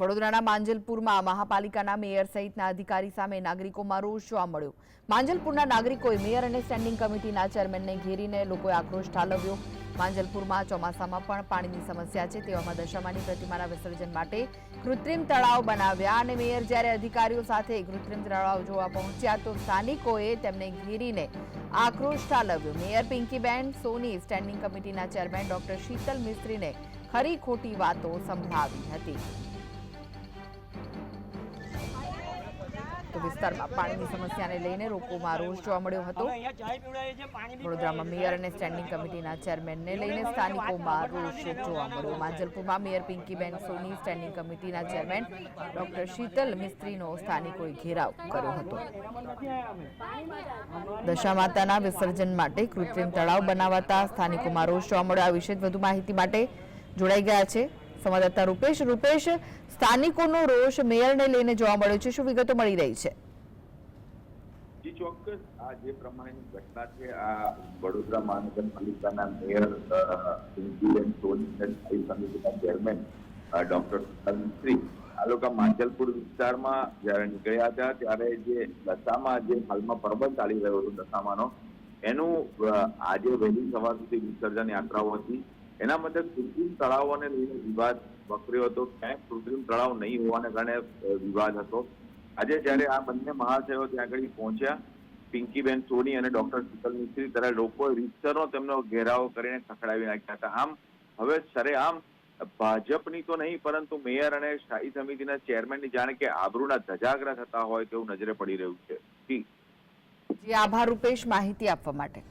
વડોદરાના માંજલપુરમાં મહાપાલિકાના મેયર સહિતના અધિકારી સામે નાગરિકોમાં રોષ જોવા મળ્યો. માંજલપુરના નાગરિકોએ મેયર અને સ્ટેન્ડિંગ કમિટીના ચેરમેનને ઘેરીને લોકોએ આક્રોશ ઠાલવ્યો. માંજલપુરમાં ચોમાસામાં પણ પાણીની સમસ્યા છે તેવામાં દશામાની પ્રતિમાના વિસર્જન માટે કૃત્રિમ તળાવ બનાવ્યા અને મેયર જ્યારે અધિકારીઓ સાથે કૃત્રિમ તળાવ જોવા પહોંચ્યા તો સ્થાનિકોએ તેમને ઘેરીને આક્રોશ ઠાલવ્યો. મેયર પિંકીબેન સોની, સ્ટેન્ડિંગ કમિટીના ચેરમેન ડોક્ટર શીતલ મિસ્ત્રીને ખરી ખોટી વાતો સંભળાવી હતી. તો વિસ્તારમાં પાણીની સમસ્યાને લઈને લોકોમાં રોષ જોવા મળ્યો હતો. વડોદરામાં મેયર અને સ્ટેન્ડિંગ કમિટીના ચેરમેનને લઈને સ્થાનિકોમાં રોષ જોવા મળ્યો. માંજલપુરમાં મેયર પિંકીબેન સોની સ્ટેન્ડિંગ કમિટીના ચેરમેન ડોક્ટર શીતલ મિસ્ત્રીનો સ્થાનિકોએ ઘેરાવ કર્યો હતો. દશા માતાના વિસર્જન માટે કૃત્રિમ તળાવ બનાવાતા સ્થાનિકોમાં રોષ જોવા મળ્યો. આ વિશે વધુ માહિતી માટે જોડાઈ ગયા છે. સંવાદદાતા રૂપેશ રૂપેશ, સ્થાનિકોનો રોષ મેયરને લઈને જોવા મળ્યો છે. શું વિગતો મળી રહી છે? જી, ચોક્કસ. આ જે પ્રમાણેની ઘટના છે, આ વડોદરા મહાનગરપાલિકાના મેયર પિંકીબેન સોની સમિતિના ચેરમેન ડોક્ટર મિસ્ત્રી આ માંજલપુર વિસ્તારમાં જ્યારે નીકળ્યા હતા, ત્યારે જે દશામાં જે હાલમાં પર્વ ચાલી રહ્યો હતો, દશામાનો, એનું આજે વહેલી સવાર સુધી વિસર્જન યાત્રાઓ હતી. એના માટે કૃત્રિમ તળાવોને લઈને વિવાદ વકર્યો હતો. ક્યાંય કૃત્રિમ તળાવ નહીં હોવાને કારણે વિવાદ હતો. આજે જ્યારે આ બંને મહાશયો ત્યાં આગળ પહોંચ્યા, પિંકીબેન સોની અને ડોક્ટર શીતલ મિસ્ત્રી, ત્યારે લોકોએ રીતસરનો તેમનો ઘેરાવો કરીને ખખડાવી નાખ્યા હતા. આમ, હવે સરેઆમ ભાજપની તો નહીં, પરંતુ મેયર અને સ્થાયી સમિતિના ચેરમેનની જાણે કે આબરૂના ધજાગરા થતા હોય તેવું નજરે પડી રહ્યું છે. જી, આભાર રૂપેશ માહિતી આપવા માટે.